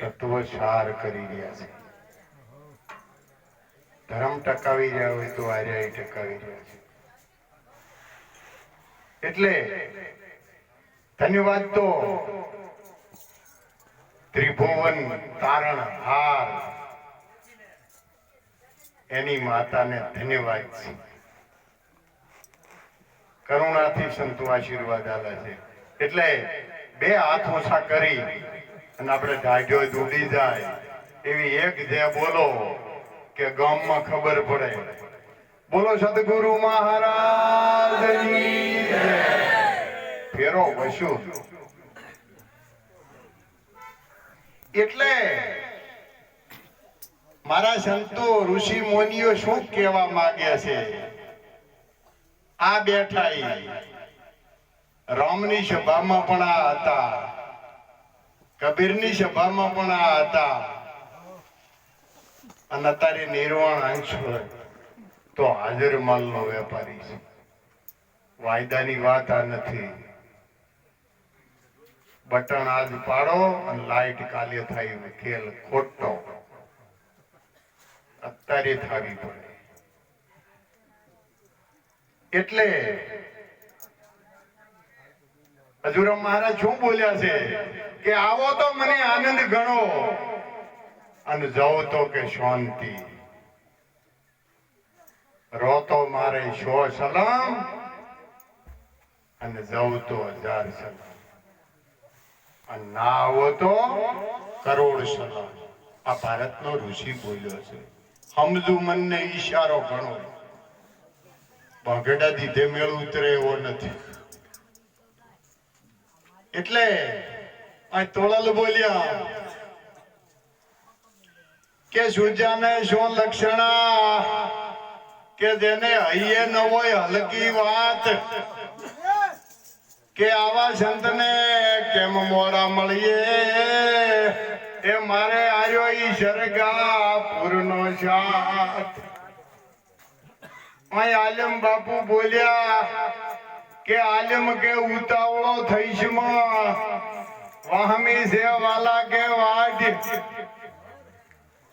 તત્વ સાર કરી રહ્યા છે. ધર્મ ટકાવી રહ્યા હોય તો આર્યા ટકાવી રહ્યા છે. એટલે ધન્યવાદ તો ત્રિભુવન તારણ હાર. એની માતાને ધન્યવાદ છે. કરુણાથી સંતો આશીર્વાદ આલા છે. એટલે બે હાથ ઓછા કરી અને આપણે ઢાઢ્યો દૂડી જાય. એવી એક જે બોલો કે ગામમાં ખબર પડે. બોલો સદગુરુ મહારાજની ફેરો વસુ એટલે મારા સંતો ઋષિ મુનિઓ શું કહેવા માંગે છે? આ બેઠા રામની સભામાં પણ આ હતા. કબીરની સભામાં પણ આ હતા. અને અત્યારે નિર્વાણ અંશ હોય તો હાજર માલનો વેપારી છે. વાયદાની વાત આ નથી. બટન આજ પાડો અને લાઈટ કાલે થાય ખેલ ખોટો. અત્યારે થાવી પડે. એટલે હજુરામ મહારાજ શું બોલ્યા છે? કે આવો તો મને આનંદ ગણો. અને જાઓ તો કે શાંતિ. રો મારે સો સલામ. અને જાઉં તો હજાર સલામ. અને ના આવો તો કરોડ સલામ. આ ભારતનો ઋષિ બોલ્યો છે. સમજુ મનને ઈશારો ગણો. ભગડા દીધે મેળ ઉતરે એવો નથી. એટલે આ તોળલ બોલ્યા. કે સુજાને શું લક્ષણા, કે જેને હૈયે ન હોય હલકી વાત, કે આવા સંતને કેમ મોડા મળીએ? એ મારે આર્યો ઈ સરગા નો સાથ આલમ બાપુ બોલ્યા કે આલમ કે ઉતાવળો થઈશ વાહમી છે વાલા કે વાટ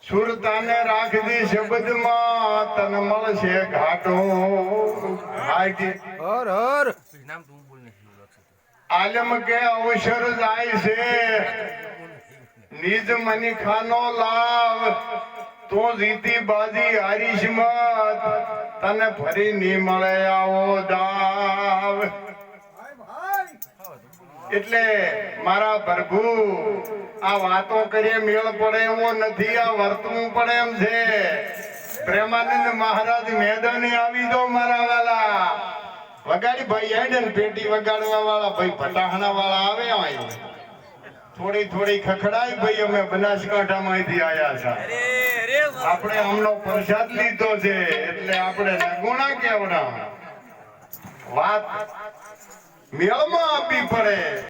સુરતાને રાખજે શબ્દમાં તન મળશે ઘાટો હર હર. આલમ કે અવસર જાય છે. નિજ મની ખાનો લાવ તો જીતી બાજી હારીશ મત તને ફરી ની મળે આવો દાવ. એટલે મારા પ્રભુ, આ વાતો કરીએ મેળ પડે એવો નથી, આ વર્તવું પડે એમ છે. પ્રેમાનંદ મહારાજ મેદાને આવી દો મારા વાલા. વગાડી ભાઈ હેડ ને પેટી વગાડવા વાળા. ભાઈ ફટાહણા વાળા આવે અહીં. થોડી થોડી ખખડાય ભાઈ, અમે બનાસકાંઠામાંથી આવ્યા છે. આપણે આમનો પ્રસાદ લીધો છે એટલે આપણે નગુણા કેવડા વાત મેળમાં આપવી પડે.